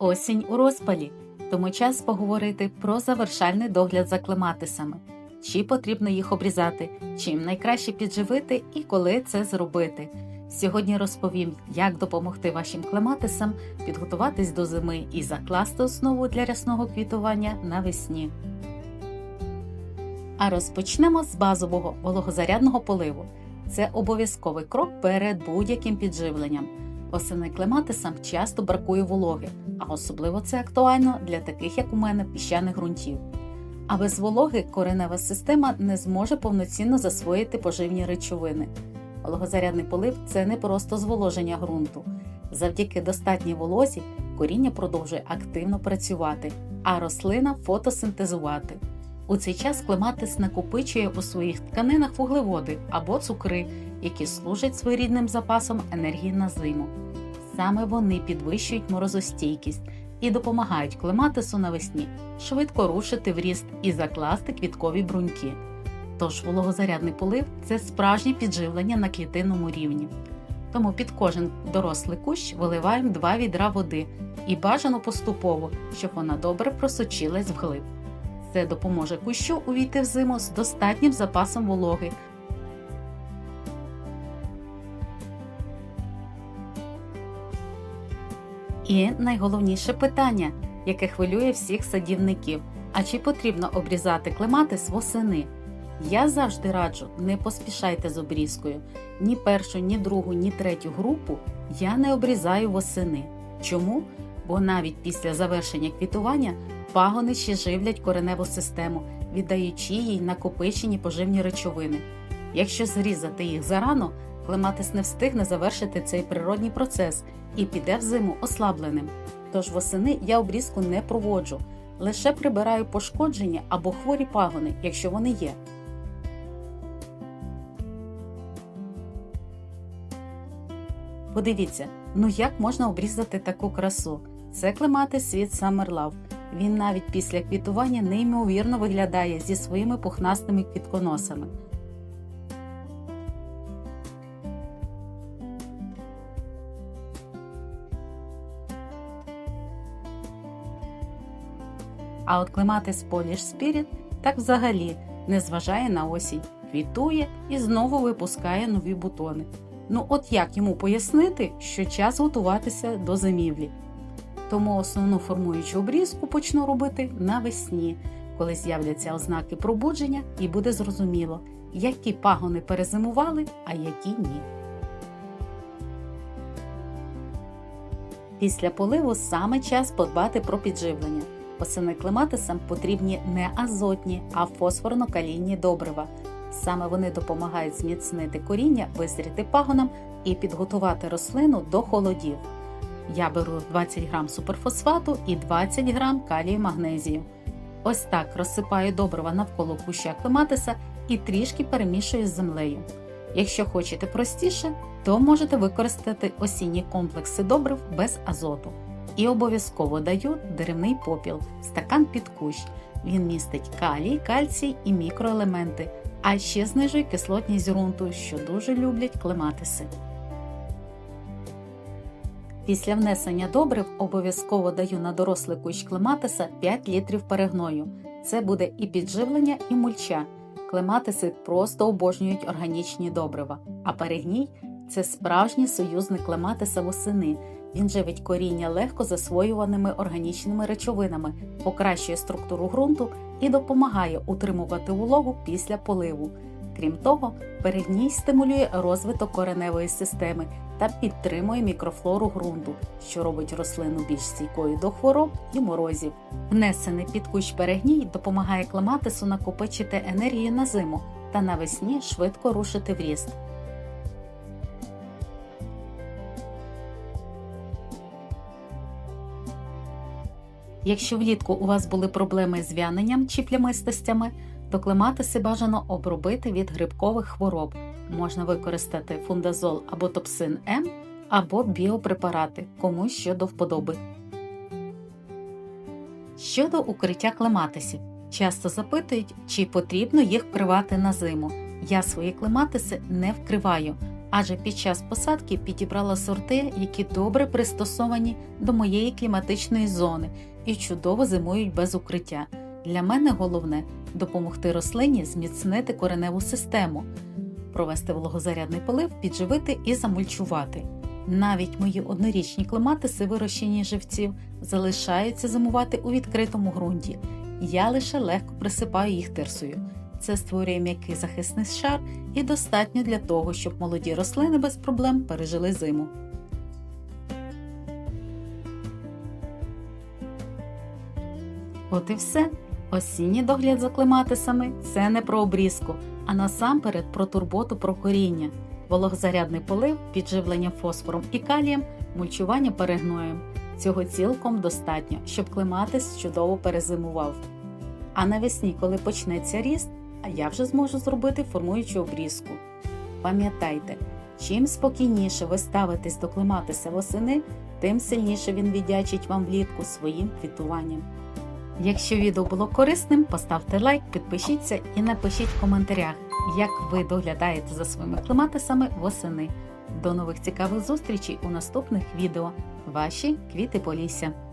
Осінь у розпалі, тому час поговорити про завершальний догляд за клематисами. Чи потрібно їх обрізати, чим найкраще підживити і коли це зробити. Сьогодні розповім, як допомогти вашим клематисам підготуватись до зими і закласти основу для рясного квітування навесні. А розпочнемо з базового вологозарядного поливу. Це обов'язковий крок перед будь-яким підживленням. Восени клематисам часто бракує вологи, а особливо це актуально для таких, як у мене, піщаних ґрунтів. А без вологи коренева система не зможе повноцінно засвоїти поживні речовини. Вологозарядний полив це не просто зволоження ґрунту. Завдяки достатній волозі коріння продовжує активно працювати, а рослина фотосинтезувати. У цей час клематис накопичує у своїх тканинах вуглеводи або цукри, які служать своєрідним запасом енергії на зиму. Саме вони підвищують морозостійкість і допомагають клематису навесні швидко рушити в ріст і закласти квіткові бруньки. Тож вологозарядний полив це справжнє підживлення на клітинному рівні. Тому під кожен дорослий кущ виливаємо 2 відра води і бажано поступово, щоб вона добре просочилась вглиб. Це допоможе кущу увійти в зиму з достатнім запасом вологи. І найголовніше питання, яке хвилює всіх садівників: а чи потрібно обрізати клематис восени? Я завжди раджу, не поспішайте з обрізкою. Ні першу, ні другу, ні третю групу я не обрізаю восени. Чому? Бо навіть після завершення квітування пагони ще живлять кореневу систему, віддаючи їй накопичені поживні речовини. Якщо зрізати їх зарано, клематис не встигне завершити цей природній процес і піде в зиму ослабленим. Тож восени я обрізку не проводжу, лише прибираю пошкодження або хворі пагони, якщо вони є. Подивіться, ну як можна обрізати таку красу? Це клематис світ Summer Love. Він навіть після квітування неймовірно виглядає зі своїми пухнастими квітконосами. А от клематис Polish Spirit так взагалі не зважає на осінь, квітує і знову випускає нові бутони. Ну от як йому пояснити, що час готуватися до зимівлі? Тому основну формуючу обрізку почну робити навесні, коли з'являться ознаки пробудження і буде зрозуміло, які пагони перезимували, а які ні. Після поливу саме час подбати про підживлення. Осени клематисам потрібні не азотні, а фосфорно-калійні добрива. Саме вони допомагають зміцнити коріння, вистріти пагонам і підготувати рослину до холодів. Я беру 20 грам суперфосфату і 20 грам калію магнезію. Ось так розсипаю добрива навколо куща клематиса і трішки перемішую з землею. Якщо хочете простіше, то можете використати осінні комплекси добрив без азоту. І обов'язково даю деревний попіл, стакан під кущ. Він містить калій, кальцій і мікроелементи, а ще знижує кислотність ґрунту, що дуже люблять клематиси. Після внесення добрив обов'язково даю на дорослий кущ клематиса 5 літрів перегною. Це буде і підживлення, і мульча. Клематиси просто обожнюють органічні добрива, а перегній це справжній союзник клематиса восени. Він живить коріння легко засвоюваними органічними речовинами, покращує структуру ґрунту і допомагає утримувати вологу після поливу. Крім того, перегній стимулює розвиток кореневої системи та підтримує мікрофлору ґрунту, що робить рослину більш стійкою до хвороб і морозів. Внесений під кущ перегній допомагає клематису накопичити енергію на зиму та навесні швидко рушити в ріст. Якщо влітку у вас були проблеми з в'яненням чи плямистостями, то клематиси бажано обробити від грибкових хвороб. Можна використати фундазол або топсин М, або біопрепарати, комусь що до вподоби. Щодо укриття клематисів. Часто запитують, чи потрібно їх вкривати на зиму. Я свої клематиси не вкриваю, адже під час посадки підібрала сорти, які добре пристосовані до моєї кліматичної зони і чудово зимують без укриття. Для мене головне допомогти рослині зміцнити кореневу систему, провести вологозарядний полив, підживити і замульчувати. Навіть мої однорічні клематиси, вирощені живців, залишаються зимувати у відкритому ґрунті. Я лише легко присипаю їх тирсою. Це створює м'який захисний шар і достатньо для того, щоб молоді рослини без проблем пережили зиму. От і все. Осінній догляд за клематисами це не про обрізку, а насамперед про турботу про коріння, вологозарядний полив, підживлення фосфором і калієм, мульчування перегноєм. Цього цілком достатньо, щоб клематис чудово перезимував. А навесні, коли почнеться ріст, а я вже зможу зробити формуючу обрізку. Пам'ятайте, чим спокійніше ви ставитесь до клематиса восени, тим сильніше він віддячить вам влітку своїм квітуванням. Якщо відео було корисним, поставте лайк, підпишіться і напишіть в коментарях, як ви доглядаєте за своїми клематисами восени. До нових цікавих зустрічей у наступних відео. Ваші квіти Полісся!